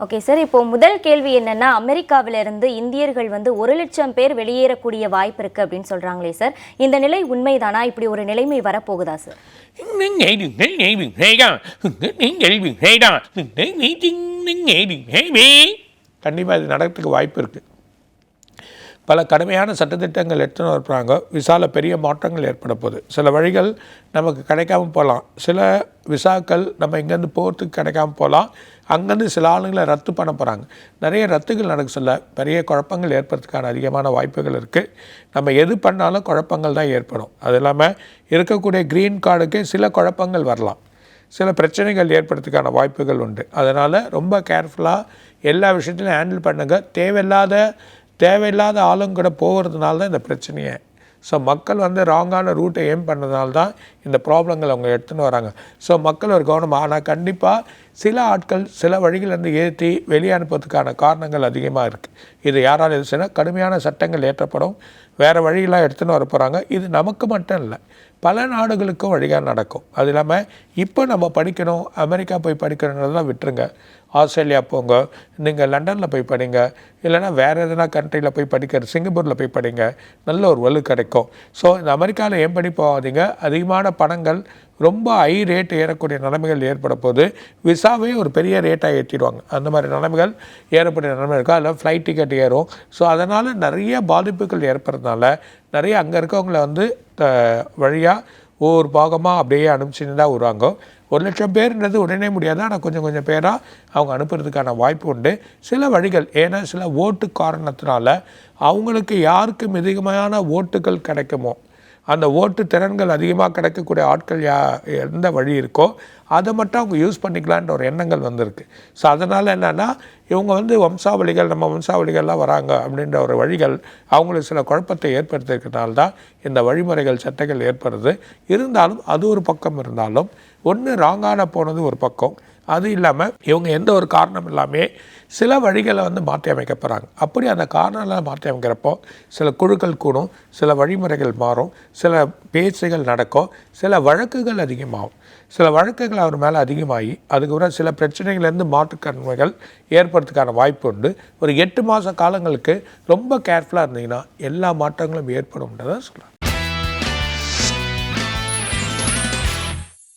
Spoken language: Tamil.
ஓகே சார் இப்போ முதல் கேள்வி என்னன்னா அமெரிக்காவிலிருந்து இந்தியர்கள் வந்து ஒரு லட்சம் பேர் வெளியேறக்கூடிய வாய்ப்பு இருக்கு அப்படின்னு சொல்றாங்களே சார் இந்த நிலை உண்மைதானா? இப்படி ஒரு நிலைமை வரப்போகுதா சார் கண்டிப்பாக இது நடக்கிறதுக்கு வாய்ப்பு இருக்குது பல கடுமையான சட்டத்திட்டங்கள் எடுத்துன்னு வருப்பாங்க விசால பெரிய மாற்றங்கள் ஏற்பட போகுது. சில வழிகள் நமக்கு கிடைக்காம போகலாம். சில விசாக்கள் நம்ம இங்கேருந்து போகிறதுக்கு கிடைக்காம போகலாம். அங்கேருந்து சில ஆளுங்களை ரத்து பண்ண போகிறாங்க நிறைய ரத்துகள் நடக்க சொல்ல பெரிய குழப்பங்கள் ஏற்படுறதுக்கான அதிகமான வாய்ப்புகள் இருக்குது நம்ம எது பண்ணாலும் குழப்பங்கள் தான் ஏற்படும். அது இல்லாமல் இருக்கக்கூடிய க்ரீன் கார்டுக்கு சில குழப்பங்கள் வரலாம். சில பிரச்சனைகள் ஏற்படுறதுக்கான வாய்ப்புகள் உண்டு. அதனால் ரொம்ப கேர்ஃபுல்லாக எல்லா விஷயத்திலையும் ஹேண்டில் பண்ணுங்கள் தேவையில்லாத தேவையில்லாத ஆளுங்க கூட போகிறதுனால தான் இந்த பிரச்சனையே. ஸோ மக்கள் வந்து ராங்கான ரூட்டை ஏம் பண்ணதுனால தான் இந்த ப்ராப்ளங்கள் அவங்க எடுத்துன்னு வராங்க. ஸோ மக்கள் ஒரு கவனம் ஆனால் கண்டிப்பாக சில ஆட்கள் சில வழிகளிலிருந்து ஏற்றி வெளியே அனுப்புறதுக்கான காரணங்கள் அதிகமாக இருக்குது இது யாரால் எதுச்சுன்னா கடுமையான சட்டங்கள் ஏற்றப்படும். வேறு வழியெல்லாம் எடுத்துன்னு வர போகிறாங்க இது நமக்கு மட்டும் இல்லை பல நாடுகளுக்கும் வழியாக நடக்கும். அது இல்லாமல் இப்போ நம்ம படிக்கணும் அமெரிக்கா போய் படிக்கணுன்றதெல்லாம் விட்டுருங்க. ஆஸ்திரேலியா போங்க நீங்கள் லண்டனில் போய் படிங்க இல்லைன்னா வேறு எதனா கண்ட்ரியில் போய் படிக்கிற சிங்கப்பூரில் போய் படிங்க நல்ல ஒரு வலு கிடைக்கும். ஸோ இந்த அமெரிக்காவில் ஏன் படி போகாதீங்க அதிகமான பணங்கள் ரொம்ப ஹை ரேட் ஏறக்கூடிய நிலைமைகள் ஏற்பட போது விசாவே ஒரு பெரிய ரேட்டாக ஏற்றிடுவாங்க அந்த மாதிரி நிலைமைகள் ஏறக்கூடிய நிலைமை இருக்கும் அதில் ஃப்ளைட் டிக்கெட் ஏறும். ஸோ அதனால் நிறைய பாதிப்புகள் ஏற்படுறதுனால நிறைய அங்கே இருக்கவங்கள வந்து வழியாக ஒவ்வொரு பாகமாக அப்படியே அனுப்பிச்சுன்னு தான் வருவாங்க. ஒரு லட்சம் பேர்ன்றது உடனே முடியாது. ஆனால் கொஞ்சம் கொஞ்சம் பேராக அவங்க அனுப்புறதுக்கான வாய்ப்பு உண்டு. சில வழிகள் ஏன்னா சில ஓட்டு காரணத்தினால அவங்களுக்கு யாருக்கு மிதிகமான ஓட்டுகள் கிடைக்குமோ அந்த ஓட்டு திறன்கள் அதிகமாக கிடைக்கக்கூடிய ஆட்கள் யா எந்த வழி இருக்கோ அதை மட்டும் அவங்க யூஸ் பண்ணிக்கலான்ற ஒரு எண்ணங்கள் வந்திருக்கு. ஸோ அதனால் என்னென்னா இவங்க வந்து வம்சாவளிகள் நம்ம வம்சாவளிகள்லாம் வராங்க அப்படின்ற ஒரு வழிகள் அவங்களுக்கு சில குழப்பத்தை ஏற்படுத்தியிருக்கனால தான் இந்த வழிமுறைகள் சட்டைகள் ஏற்படுறது இருந்தாலும் அது ஒரு பக்கம் இருந்தாலும் ஒன்று ராங்கான போனது ஒரு பக்கம். அது இல்லாமல் இவங்க எந்த ஒரு காரணம் இல்லாமல் சில வழிகளை வந்து மாற்றி அமைக்க போகிறாங்க அப்படி அந்த காரணங்களை மாற்றி அமைக்கிறப்போ சில குழுக்கள் கூடும் சில வழிமுறைகள் மாறும் சில பேச்சுகள் நடக்கும் சில வழக்குகள் அதிகமாகும். சில வழக்குகள் அவர் மேலே அதிகமாகி அதுக்கப்புறம் சில பிரச்சனைகள்லேருந்து மாற்றுக்கன்மைகள் ஏற்படுறதுக்கான வாய்ப்பு உண்டு. ஒரு எட்டு மாத காலங்களுக்கு ரொம்ப கேர்ஃபுல்லாக இருந்தீங்கன்னா எல்லா மாற்றங்களும் ஏற்படும்ன்றதை சொல்கிறாங்க